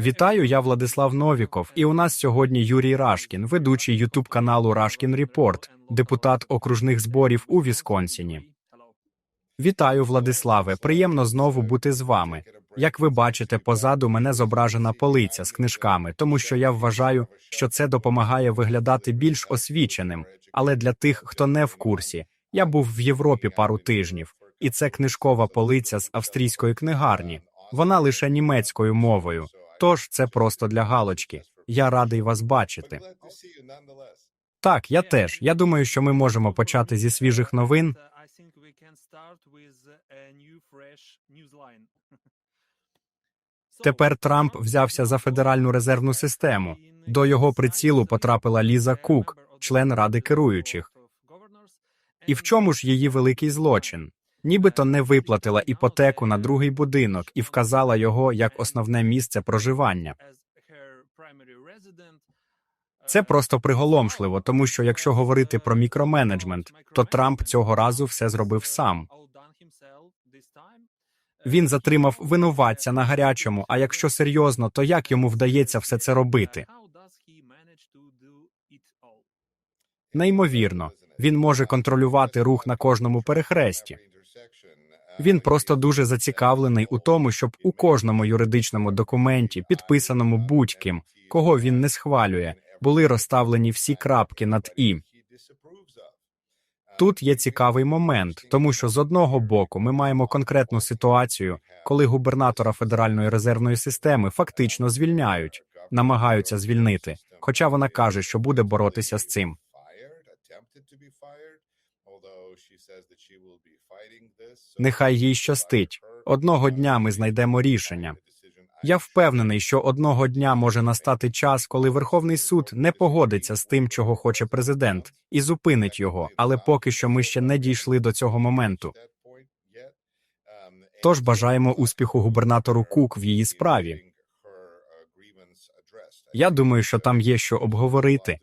Вітаю, я Владислав Новіков, і у нас сьогодні Юрій Рашкін, ведучий Ютуб каналу Рашкін Репорт, депутат окружних зборів у Вісконсіні. Вітаю, Владиславе. Приємно знову бути з вами. Як ви бачите, позаду мене зображена полиця з книжками, тому що я вважаю, що це допомагає виглядати більш освіченим. Але для тих, хто не в курсі, я був в Європі пару тижнів, і це книжкова полиця з австрійської книгарні. Вона лише німецькою мовою. Тож це просто для галочки. Я радий вас бачити. Так, я теж. Я думаю, що ми можемо почати зі свіжих новин. Тепер Трамп взявся за федеральну резервну систему. До його прицілу потрапила Ліза Кук, член ради керуючих. І в чому ж її великий злочин? Нібито не виплатила іпотеку на другий будинок і вказала його як основне місце проживання. Це просто приголомшливо, тому що якщо говорити про мікроменеджмент, то Трамп цього разу все зробив сам. Він затримав винуватця на гарячому. А якщо серйозно, то як йому вдається все це робити? Неймовірно, він може контролювати рух на кожному перехресті. Він просто дуже зацікавлений у тому, щоб у кожному юридичному документі, підписаному будь-ким, кого він не схвалює, були розставлені всі крапки над і. Тут є цікавий момент, тому що з одного боку ми маємо конкретну ситуацію, коли губернатора Федеральної резервної системи фактично звільняють, намагаються звільнити, хоча вона каже, що буде боротися з цим. Нехай їй щастить. Одного дня ми знайдемо рішення. Я впевнений, що одного дня може настати час, коли Верховний суд не погодиться з тим, чого хоче президент, і зупинить його. Але поки що ми ще не дійшли до цього моменту. Тож бажаємо успіху губернатору Кук в її справі. Я думаю, що там є що обговорити.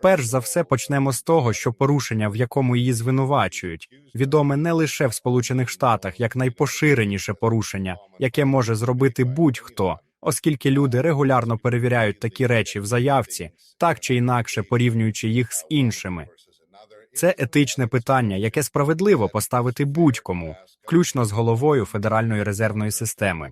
Перш за все почнемо з того, що порушення, в якому її звинувачують, відоме не лише в Сполучених Штатах як найпоширеніше порушення, яке може зробити будь-хто, оскільки люди регулярно перевіряють такі речі в заявці, так чи інакше порівнюючи їх з іншими. Це етичне питання, яке справедливо поставити будь-кому, включно з головою Федеральної резервної системи.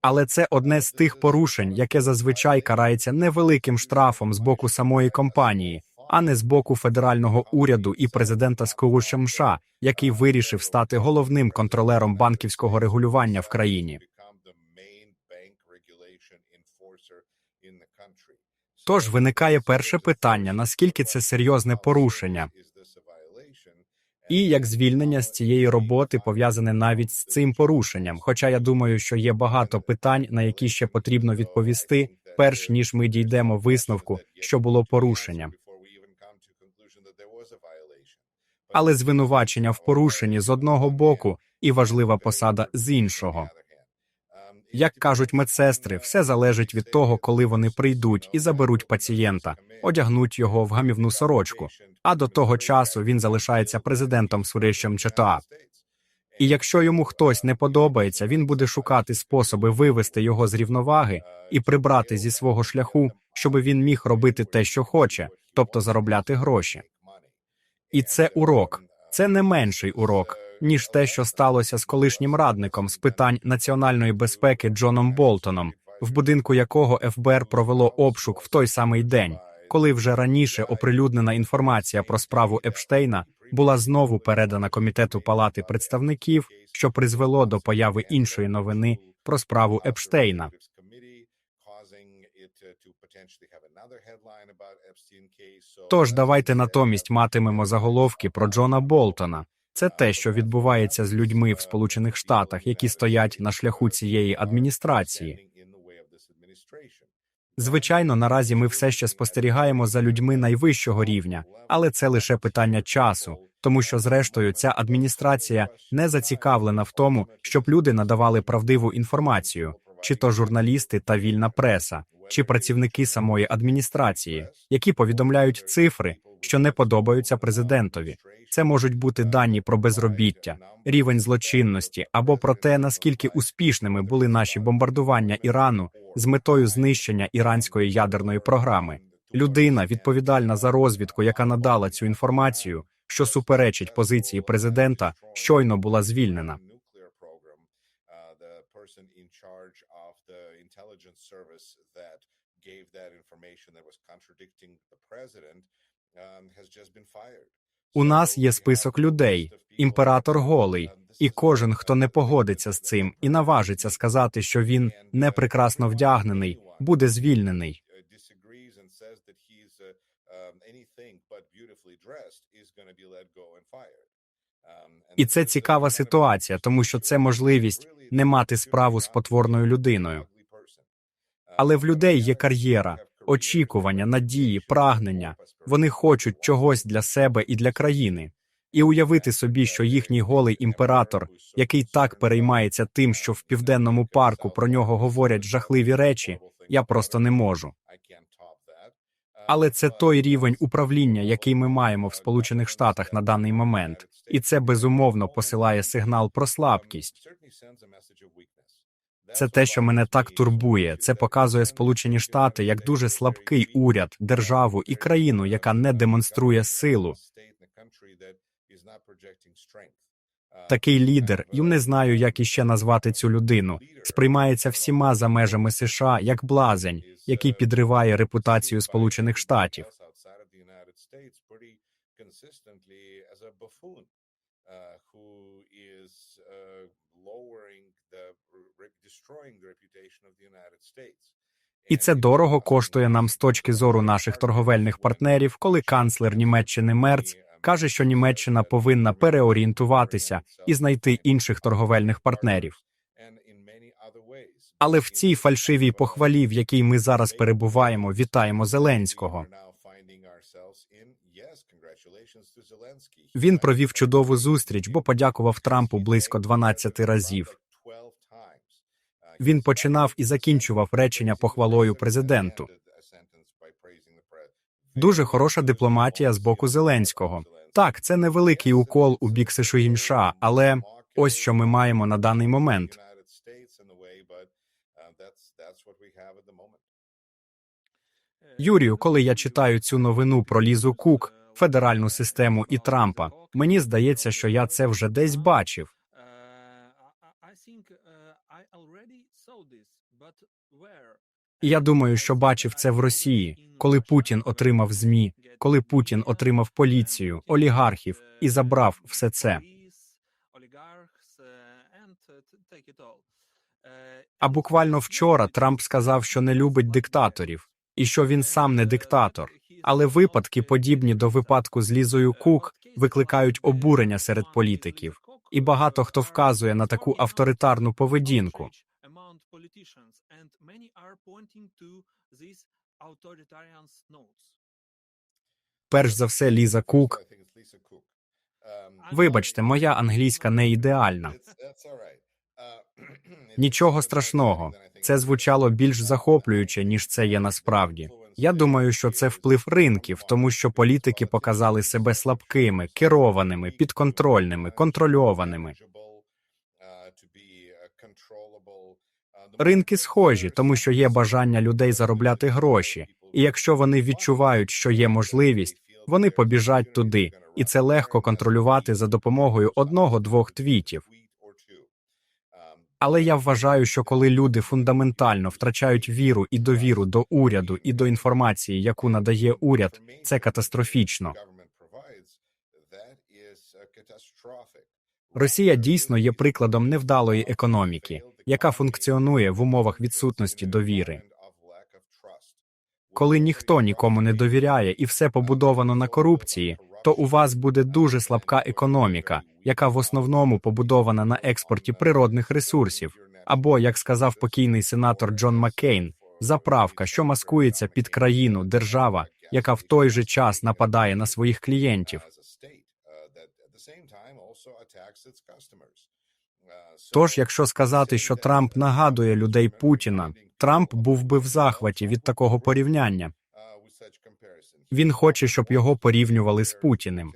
Але це одне з тих порушень, яке зазвичай карається невеликим штрафом з боку самої компанії, а не з боку федерального уряду і президента Сполучених США, який вирішив стати головним контролером банківського регулювання в країні. Тож виникає перше питання: наскільки це серйозне порушення? І як звільнення з цієї роботи пов'язане навіть з цим порушенням. Хоча я думаю, що є багато питань, на які ще потрібно відповісти, перш ніж ми дійдемо висновку, що було порушенням. Але звинувачення в порушенні з одного боку і важлива посада з іншого. Як кажуть медсестри, все залежить від того, коли вони прийдуть і заберуть пацієнта, одягнуть його в гамівну сорочку. А до того часу він залишається президентом Сурещем ЧТА. І якщо йому хтось не подобається, він буде шукати способи вивести його з рівноваги і прибрати зі свого шляху, щоб він міг робити те, що хоче, тобто заробляти гроші. І це урок, це не менший урок, ніж те, що сталося з колишнім радником з питань національної безпеки Джоном Болтоном, в будинку якого ФБР провело обшук в той самий день, коли вже раніше оприлюднена інформація про справу Епштейна була знову передана комітету Палати представників, що призвело до появи іншої новини про справу Епштейна. Тож давайте натомість матимемо заголовки про Джона Болтона. Це те, що відбувається з людьми в Сполучених Штатах, які стоять на шляху цієї адміністрації. Звичайно, наразі ми все ще спостерігаємо за людьми найвищого рівня, але це лише питання часу, тому що, зрештою, ця адміністрація не зацікавлена в тому, щоб люди надавали правдиву інформацію, чи то журналісти та вільна преса, чи працівники самої адміністрації, які повідомляють цифри, що не подобаються президентові. Це можуть бути дані про безробіття, рівень злочинності або про те, наскільки успішними були наші бомбардування Ірану з метою знищення іранської ядерної програми. Людина, відповідальна за розвідку, яка надала цю інформацію, що суперечить позиції президента, щойно була звільнена. Intelligence service that gave that information that was contradicting the president um, has just been fired. У нас є список людей, імператор голий, і кожен, хто не погодиться з цим і наважиться сказати, що він не прекрасно вдягнений, буде звільнений. uh, uh, um. Um, І це цікава ситуація, тому що це можливість не мати справу з потворною людиною. Але в людей є кар'єра, очікування, надії, прагнення. Вони хочуть чогось для себе і для країни. І уявити собі, що їхній голий імператор, який так переймається тим, що в південному парку про нього говорять жахливі речі, я просто не можу. Але це той рівень управління, який ми маємо в Сполучених Штатах на даний момент, і це безумовно посилає сигнал про слабкість. Це те, що мене так турбує. Це показує Сполучені Штати як дуже слабкий уряд, державу і країну, яка не демонструє силу. Такий лідер, я не знаю, як іще назвати цю людину, сприймається всіма за межами США як блазень, який підриває репутацію Сполучених Штатів. І це дорого коштує нам з точки зору наших торговельних партнерів, коли канцлер Німеччини Мерц каже, що Німеччина повинна переорієнтуватися і знайти інших торговельних партнерів. Але в цій фальшивій похвалі, в якій ми зараз перебуваємо, вітаємо Зеленського. Він провів чудову зустріч, бо подякував Трампу близько 12 разів. Він починав і закінчував речення похвалою президенту. Дуже хороша дипломатія з боку Зеленського. Так, це невеликий укол у бік США, але ось що ми маємо на даний момент. Юрію, коли я читаю цю новину про Лізу Кук, федеральну систему і Трампа, мені здається, що я це вже десь бачив. І я думаю, що бачив це в Росії, коли Путін отримав змі, коли Путін отримав поліцію, олігархів і забрав все це. А буквально вчора Трамп сказав, що не любить диктаторів, і що він сам не диктатор. Але випадки, подібні до випадку з Лізою Кук, викликають обурення серед політиків, і багато хто вказує на таку авторитарну поведінку. Перш за все, Ліза Кук. Вибачте, моя англійська не ідеальна. Нічого страшного. Це звучало більш захоплююче, ніж це є насправді. Я думаю, що це вплив ринків, тому що політики показали себе слабкими, керованими, підконтрольними, контрольованими. Ринки схожі, тому що є бажання людей заробляти гроші, і якщо вони відчувають, що є можливість, вони побіжать туди, і це легко контролювати за допомогою одного-двох твітів. Але я вважаю, що коли люди фундаментально втрачають віру і довіру до уряду і до інформації, яку надає уряд, це катастрофічно. Росія дійсно є прикладом невдалої економіки, яка функціонує в умовах відсутності довіри. Коли ніхто нікому не довіряє і все побудовано на корупції, то у вас буде дуже слабка економіка, яка в основному побудована на експорті природних ресурсів, або, як сказав покійний сенатор Джон Маккейн, заправка, що маскується під країну, держава, яка в той же час нападає на своїх клієнтів. Тож, якщо сказати, що Трамп нагадує людей Путіна, Трамп був би в захваті від такого порівняння. Він хоче, щоб його порівнювали з Путіним.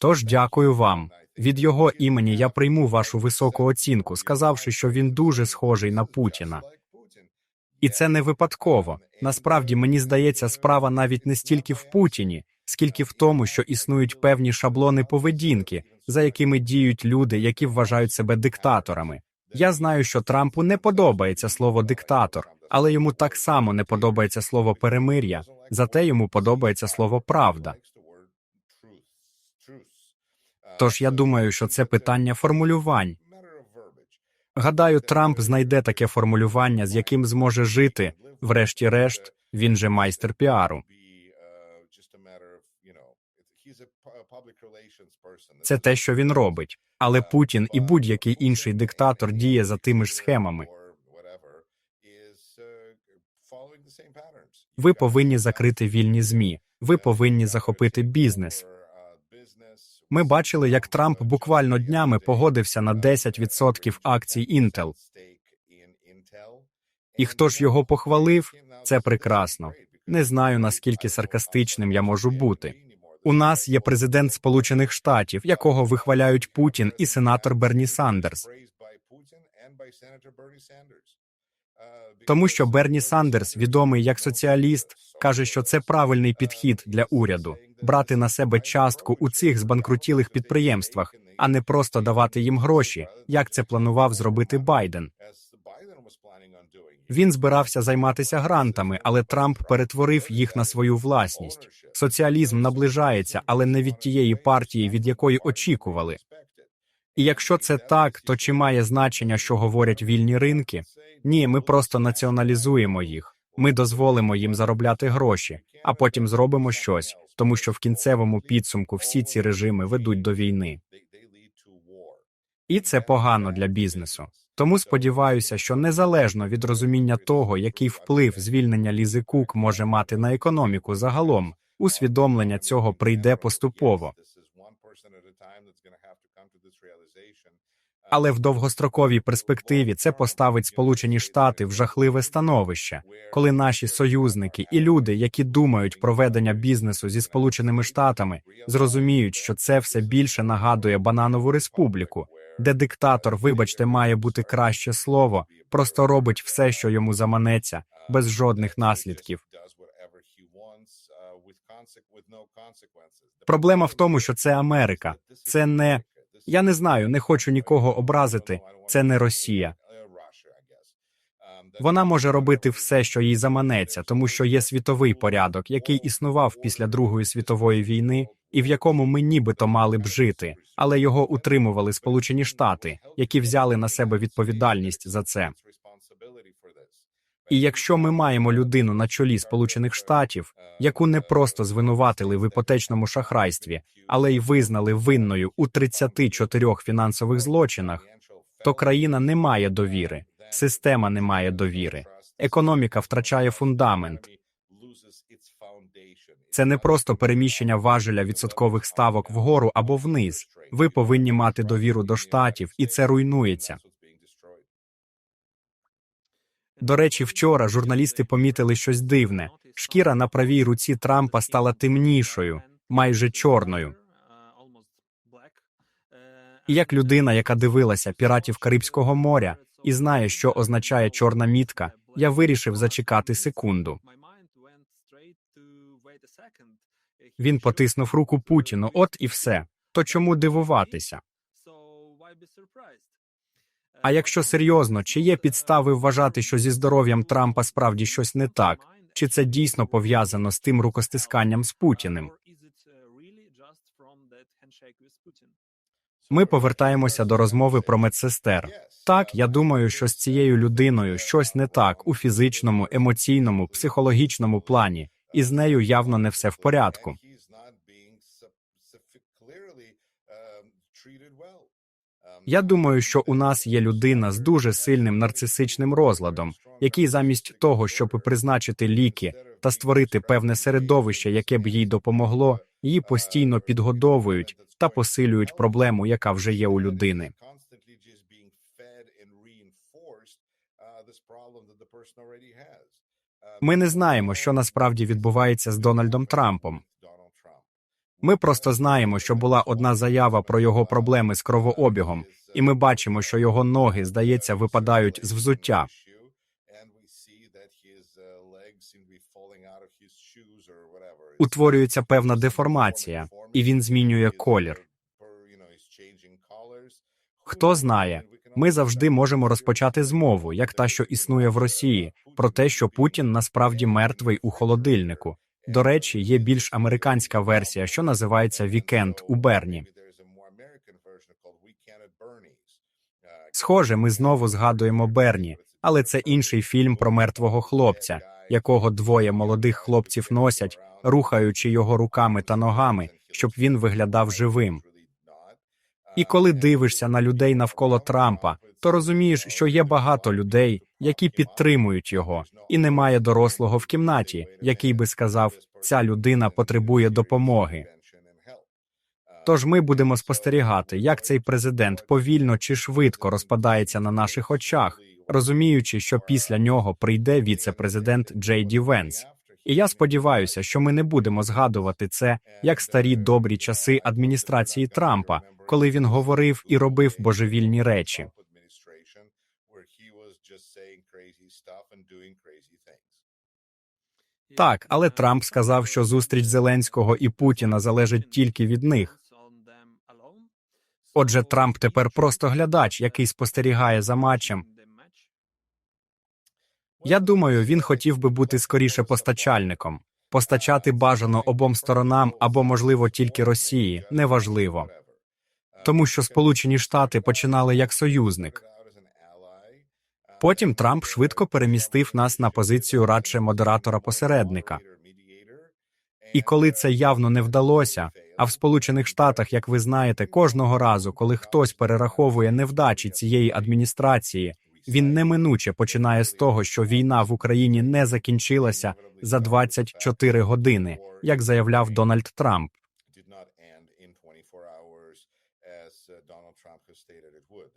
Тож дякую вам. Від його імені я прийму вашу високу оцінку, сказавши, що він дуже схожий на Путіна. І це не випадково. Насправді мені здається, справа навіть не стільки в Путіні, скільки в тому, що існують певні шаблони поведінки, за якими діють люди, які вважають себе диктаторами. Я знаю, що Трампу не подобається слово диктатор, але йому так само не подобається слово перемир'я. Зате йому подобається слово правда. Тож я думаю, що це питання формулювань. Гадаю, Трамп знайде таке формулювання, з яким зможе жити. Врешті-решт, він же майстер піару. Це те, що він робить. Але Путін і будь-який інший диктатор діє за тими ж схемами. Ви повинні закрити вільні змі. Ви повинні захопити бізнес. Ми бачили, як Трамп буквально днями погодився на 10% акцій Intel. І хто ж його похвалив? Це прекрасно. Не знаю наскільки саркастичним я можу бути. У нас є президент Сполучених Штатів, якого вихваляють Путін і сенатор Берні Сандерс. Тому що Берні Сандерс, відомий як соціаліст, каже, що це правильний підхід для уряду брати на себе частку у цих збанкрутілих підприємствах, а не просто давати їм гроші, як це планував зробити Байден. Він збирався займатися грантами, але Трамп перетворив їх на свою власність. Соціалізм наближається, але не від тієї партії, від якої очікували. І якщо це так, то чи має значення, що говорять вільні ринки? Ні, ми просто націоналізуємо їх. Ми дозволимо їм заробляти гроші, а потім зробимо щось, тому що в кінцевому підсумку всі ці режими ведуть до війни. І це погано для бізнесу. Тому сподіваюся, що незалежно від розуміння того, який вплив звільнення Лізи Кук може мати на економіку загалом, усвідомлення цього прийде поступово. Але в довгостроковій перспективі це поставить Сполучені Штати в жахливе становище, коли наші союзники і люди, які думають про ведення бізнесу зі Сполученими Штатами, зрозуміють, що це все більше нагадує бананову республіку, де диктатор, вибачте, має бути краще слово, просто робить все, що йому заманеться, без жодних наслідків. Проблема в тому, що це Америка, це не я не знаю, не хочу нікого образити. Це не Росія. Вона може робити все, що їй заманеться, тому що є світовий порядок, який існував після Другої світової війни, і в якому ми нібито мали б жити, але його утримували Сполучені Штати, які взяли на себе відповідальність за це. І якщо ми маємо людину на чолі Сполучених Штатів, яку не просто звинуватили в іпотечному шахрайстві, але й визнали винною у 34 фінансових злочинах, то країна не має довіри, система не має довіри, економіка втрачає фундамент. Це не просто переміщення важеля відсоткових ставок вгору або вниз. Ви повинні мати довіру до штатів, і це руйнується. До речі, вчора журналісти помітили щось дивне. Шкіра на правій руці Трампа стала темнішою, майже чорною. І як людина, яка дивилася піратів Карибського моря і знає, що означає чорна мітка, я вирішив зачекати секунду. Він потиснув руку Путіну. От і все. То чому дивуватися? А якщо серйозно, чи є підстави вважати, що зі здоров'ям Трампа справді щось не так, чи це дійсно пов'язано з тим рукостисканням з Путіним? Ми повертаємося до розмови про медсестер. Так, я думаю, що з цією людиною щось не так у фізичному, емоційному, психологічному плані, і з нею явно не все в порядку. Я думаю, що у нас є людина з дуже сильним нарцисичним розладом, який замість того, щоб призначити ліки та створити певне середовище, яке б їй допомогло, її постійно підгодовують та посилюють проблему, яка вже є у людини. Ми не знаємо, що насправді відбувається з Дональдом Трампом. Ми просто знаємо, що була одна заява про його проблеми з кровообігом, і ми бачимо, що його ноги, здається, випадають з взуття. Утворюється певна деформація, і він змінює колір. Хто знає, ми завжди можемо розпочати змову, як та, що існує в Росії, про те, що Путін насправді мертвий у холодильнику. До речі, є більш американська версія, що називається Вікенд у Берні. Схоже, ми знову згадуємо Берні, але це інший фільм про мертвого хлопця, якого двоє молодих хлопців носять, рухаючи його руками та ногами, щоб він виглядав живим. І коли дивишся на людей навколо Трампа, то розумієш, що є багато людей, які підтримують його, і немає дорослого в кімнаті, який би сказав, ця людина потребує допомоги. Тож ми будемо спостерігати, як цей президент повільно чи швидко розпадається на наших очах, розуміючи, що після нього прийде віце-президент Джей Ді Венс. І я сподіваюся, що ми не будемо згадувати це як старі добрі часи адміністрації Трампа, коли він говорив і робив божевільні речі. Так, але Трамп сказав, що зустріч Зеленського і Путіна залежить тільки від них. Отже, Трамп тепер просто глядач, який спостерігає за матчем. Я думаю, він хотів би бути скоріше постачальником, постачати бажано обом сторонам або, можливо, тільки Росії, неважливо. Тому що Сполучені Штати починали як союзник. Потім Трамп швидко перемістив нас на позицію радше модератора-посередника. І коли це явно не вдалося, а в Сполучених Штатах, як ви знаєте, кожного разу, коли хтось перераховує невдачі цієї адміністрації, він неминуче починає з того, що війна в Україні не закінчилася за 24 години, як заявляв Дональд Трамп.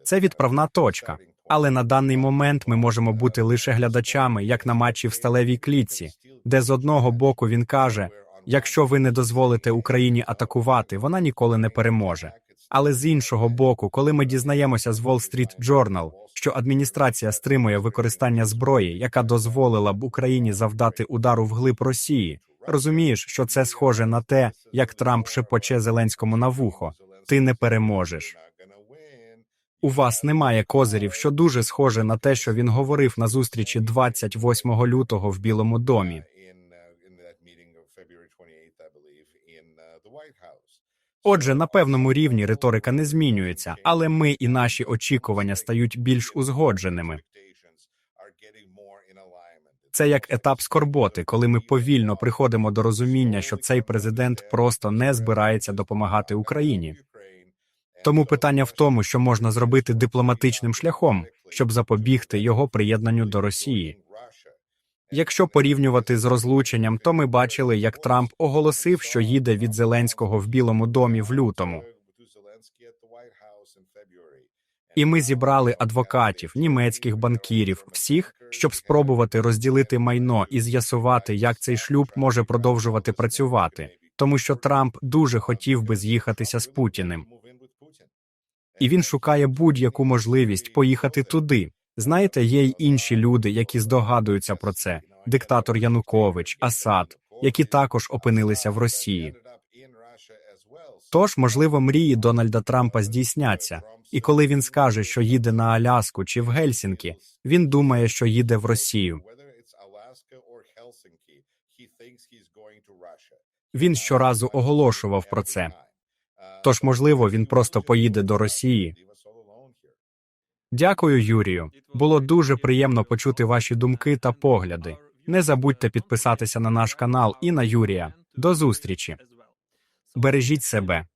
Це відправна точка. Але на даний момент ми можемо бути лише глядачами, як на матчі в сталевій клітці, де з одного боку він каже: якщо ви не дозволите Україні атакувати, вона ніколи не переможе. Але з іншого боку, коли ми дізнаємося з Wall Street Journal, що адміністрація стримує використання зброї, яка дозволила б Україні завдати удару вглиб Росії, розумієш, що це схоже на те, як Трамп шепоче Зеленському на вухо: ти не переможеш. У вас немає козирів, що дуже схоже на те, що він говорив на зустрічі 28 лютого в Білому домі. Отже, на певному рівні риторика не змінюється, але ми і наші очікування стають більш узгодженими. Це як етап скорботи, коли ми повільно приходимо до розуміння, що цей президент просто не збирається допомагати Україні. Тому питання в тому, що можна зробити дипломатичним шляхом, щоб запобігти його приєднанню до Росії. Якщо порівнювати з розлученням, то ми бачили, як Трамп оголосив, що їде від Зеленського в Білому домі в лютому. І ми зібрали адвокатів, німецьких банкірів, всіх, щоб спробувати розділити майно і з'ясувати, як цей шлюб може продовжувати працювати, тому що Трамп дуже хотів би з'їхатися з Путіним. І він шукає будь-яку можливість поїхати туди. Знаєте, є й інші люди, які здогадуються про це: диктатор Янукович, Асад, які також опинилися в Росії. Тож, можливо, мрії Дональда Трампа здійсняться, і коли він скаже, що їде на Аляску чи в Гельсінкі, він думає, що їде в Росію. Він щоразу оголошував про це. Тож, можливо, він просто поїде до Росії. Дякую, Юрію. Було дуже приємно почути ваші думки та погляди. Не забудьте підписатися на наш канал і на Юрія. До зустрічі. Бережіть себе.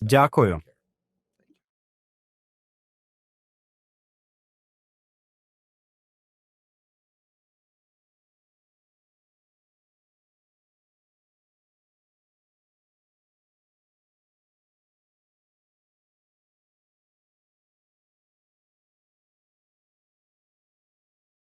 Дякую.